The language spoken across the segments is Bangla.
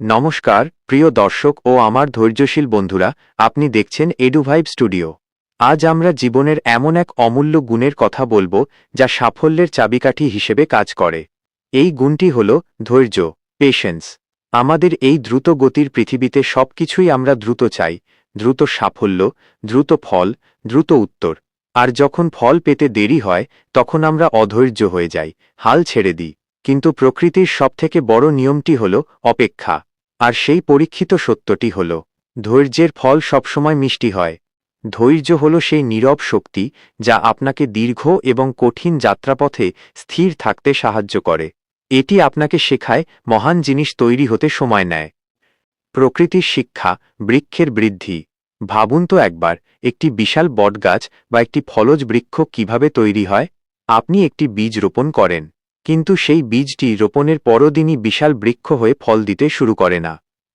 নমস্কার, প্রিয় দর্শক ও আমার ধৈর্যশীল বন্ধুরা, আপনি দেখছেন এডুভাইব স্টুডিও। আজ আমরা জীবনের এমন এক অমূল্য গুণের কথা বলব, যা সাফল্যের চাবিকাঠি হিসেবে কাজ করে। এই গুণটি হল ধৈর্য পেশেন্স আমাদের এই দ্রুত গতির পৃথিবীতে সবকিছুই আমরা দ্রুত চাই, দ্রুত সাফল্য, দ্রুত ফল, দ্রুত উত্তর। আর যখন ফল পেতে দেরি হয়, তখন আমরা অধৈর্য হয়ে যাই, হাল ছেড়ে দিই। কিন্তু প্রকৃতির সবথেকে বড় নিয়মটি হল অপেক্ষা। আর সেই পরীক্ষিত সত্যটি হল, ধৈর্যের ফল সবসময় মিষ্টি হয়। ধৈর্য হল সেই নীরব শক্তি যা আপনাকে দীর্ঘ এবং কঠিন যাত্রাপথে স্থির থাকতে সাহায্য করে। এটি আপনাকে শেখায় মহান জিনিস তৈরি হতে সময় নেয়। প্রকৃতির শিক্ষা, বৃক্ষের বৃদ্ধি। ভাবুন তো একবার, একটি বিশাল বটগাছ বা একটি ফলজ বৃক্ষ কীভাবে তৈরি হয়? আপনি একটি বীজ রোপণ করেন। কিন্তু সেই বীজটি রোপণের পরদিনই বিশাল বৃক্ষ হয়ে ফল দিতে শুরু করে না।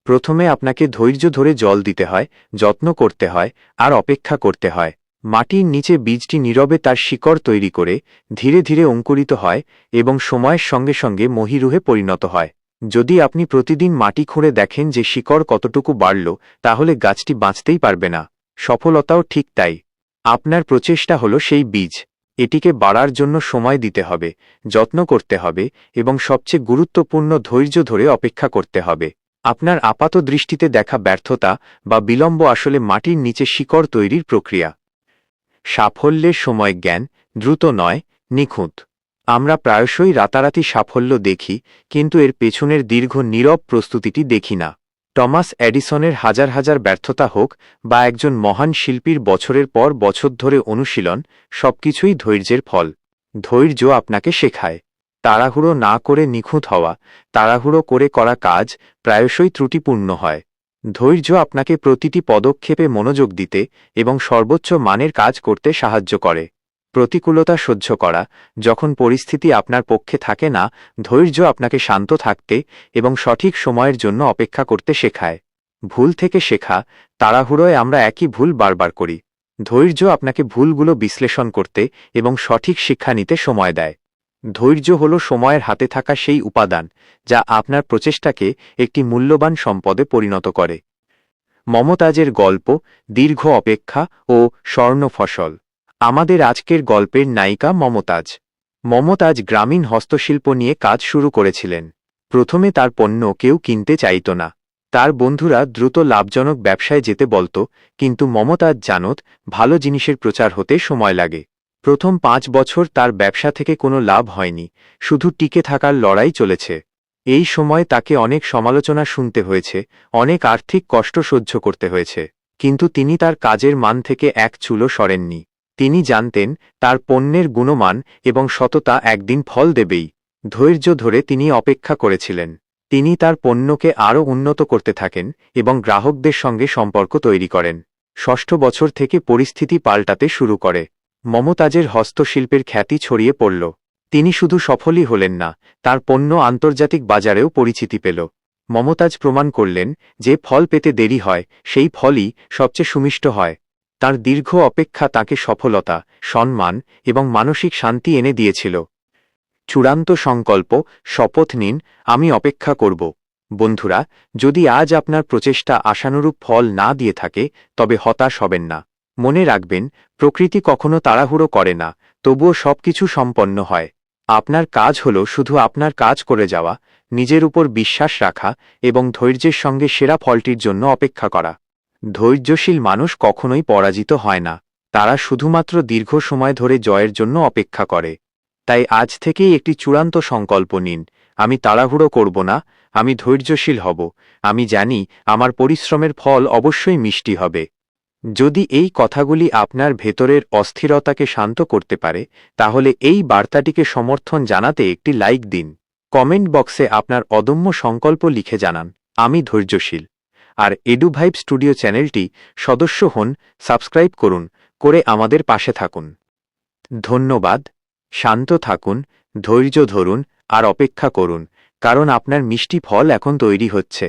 প্রথমে আপনাকে ধৈর্য ধরে জল দিতে হয়, যত্ন করতে হয়, আর অপেক্ষা করতে হয়। মাটির নিচে বীজটি নীরবে তার শিকড় তৈরি করে ধীরে ধীরে অঙ্কুরিত হয় এবং সময়ের সঙ্গে সঙ্গে মহিরুহে পরিণত হয়। যদি আপনি প্রতিদিন মাটি খুঁড়ে দেখেন যে শিকড় কতটুকু বাড়ল, তাহলে গাছটি বাঁচতেই পারবে না। সফলতাও ঠিক তাই। আপনার প্রচেষ্টা হল সেই বীজ। এটিকে বাড়ার জন্য সময় দিতে হবে, যত্ন করতে হবে এবং সবচেয়ে গুরুত্বপূর্ণ ধৈর্য ধরে অপেক্ষা করতে হবে। আপনার আপাত দৃষ্টিতে দেখা ব্যর্থতা বা বিলম্ব আসলে মাটির নিচে শিকড় তৈরির প্রক্রিয়া। সাফল্যের সময় জ্ঞান, দ্রুত নয়, নিখুঁত। আমরা প্রায়শই রাতারাতি সাফল্য দেখি, কিন্তু এর পেছনের দীর্ঘ নীরব প্রস্তুতিটি দেখি না। টমাস অ্যাডিসনের হাজার হাজার ব্যর্থতা হোক বা একজন মহান শিল্পীর বছরের পর বছর ধরে অনুশীলন, সবকিছুই ধৈর্যের ফল। ধৈর্য আপনাকে শেখায়। তাড়াহুড়ো না করে নিখুঁত হওয়া, তাড়াহুড়ো করে করা কাজ প্রায়শই ত্রুটিপূর্ণ হয়। ধৈর্য আপনাকে প্রতিটি পদক্ষেপে মনোযোগ দিতে এবং সর্বোচ্চ মানের কাজ করতে সাহায্য করে। প্রতিকূলতা সহ্য করা, যখন পরিস্থিতি আপনার পক্ষে থাকে না, ধৈর্য আপনাকে শান্ত থাকতে এবং সঠিক সময়ের জন্য অপেক্ষা করতে শেখায়। ভুল থেকে শেখা, তাড়াহুড়োয় আমরা একই ভুল বারবার করি। ধৈর্য আপনাকে ভুলগুলো বিশ্লেষণ করতে এবং সঠিক শিক্ষা নিতে সময় দেয়। ধৈর্য হল সময়ের হাতে থাকা সেই উপাদান, যা আপনার প্রচেষ্টাকে একটি মূল্যবান সম্পদে পরিণত করে। মমতাজের গল্প, দীর্ঘ অপেক্ষা ও স্বর্ণ ফসল। আমাদের আজকের গল্পের নায়িকা মমতাজ। মমতাজ গ্রামীণ হস্তশিল্প নিয়ে কাজ শুরু করেছিলেন। প্রথমে তার পণ্য কেউ কিনতে চাইত না। তার বন্ধুরা দ্রুত লাভজনক ব্যবসায় যেতে বলত, কিন্তু মমতাজ জানত, ভালো জিনিসের প্রচার হতে সময় লাগে। প্রথম পাঁচ বছর তার ব্যবসা থেকে কোনো লাভ হয়নি, শুধু টিকে থাকার লড়াই চলেছে। এই সময় তাকে অনেক সমালোচনা শুনতে হয়েছে, অনেক আর্থিক কষ্ট সহ্য করতে হয়েছে, কিন্তু তিনি তার কাজের মান থেকে এক চুলো সরেননি। তিনি জানতেন, তার পণ্যের গুণমান এবং সততা একদিন ফল দেবেই। ধৈর্য ধরে তিনি অপেক্ষা করেছিলেন। তিনি তার পণ্যকে আরও উন্নত করতে থাকেন এবং গ্রাহকদের সঙ্গে সম্পর্ক তৈরি করেন। ষষ্ঠ বছর থেকে পরিস্থিতি পাল্টাতে শুরু করে। মমতাজের হস্তশিল্পের খ্যাতি ছড়িয়ে পড়ল। তিনি শুধু সফলই হলেন না, তার পণ্য আন্তর্জাতিক বাজারেও পরিচিতি পেল। মমতাজ প্রমাণ করলেন যে ফল পেতে দেরি হয়, সেই ফলই সবচেয়ে সুমিষ্ট হয়। তার দীর্ঘ অপেক্ষা তাকে সফলতা, সম্মান এবং মানসিক শান্তি এনে দিয়েছিল। চূড়ান্ত সংকল্প, শপথ নিন, আমি অপেক্ষা করব। বন্ধুরা, যদি আজ আপনার প্রচেষ্টা আশানুরূপ ফল না দিয়ে থাকে, তবে হতাশ হবেন না। মনে রাখবেন, প্রকৃতি কখনো তাড়াহুড়ো করে না, তবুও সবকিছু সম্পন্ন হয়। আপনার কাজ হল শুধু আপনার কাজ করে যাওয়া, নিজের উপর বিশ্বাস রাখা এবং ধৈর্যের সঙ্গে সেরা ফলটির জন্য অপেক্ষা করা। ধৈর্যশীল মানুষ কখনোই পরাজিত হয় না। তারা শুধুমাত্র দীর্ঘ সময় ধরে জয়ের জন্য অপেক্ষা করে। তাই আজ থেকেই একটি চূড়ান্ত সংকল্প নিন। আমি তাড়াহুড়ো করব না, আমি ধৈর্যশীল হব। আমি জানি আমার পরিশ্রমের ফল অবশ্যই মিষ্টি হবে। যদি এই কথাগুলি আপনার ভেতরের অস্থিরতাকে শান্ত করতে পারে, তাহলে এই বার্তাটিকে সমর্থন জানাতে একটি লাইক দিন। কমেন্ট বক্সে আপনার অদম্য সংকল্প লিখে জানান, আমি ধৈর্যশীল। আর এডুভাইব স্টুডিও চ্যানেলটি সদস্য হন, সাবস্ক্রাইব করুন, করে আমাদের পাশে থাকুন। ধন্যবাদ, শান্ত থাকুন, ধৈর্য ধরুন আর অপেক্ষা করুন, কারণ আপনার মিষ্টি ফল এখন তৈরি হচ্ছে।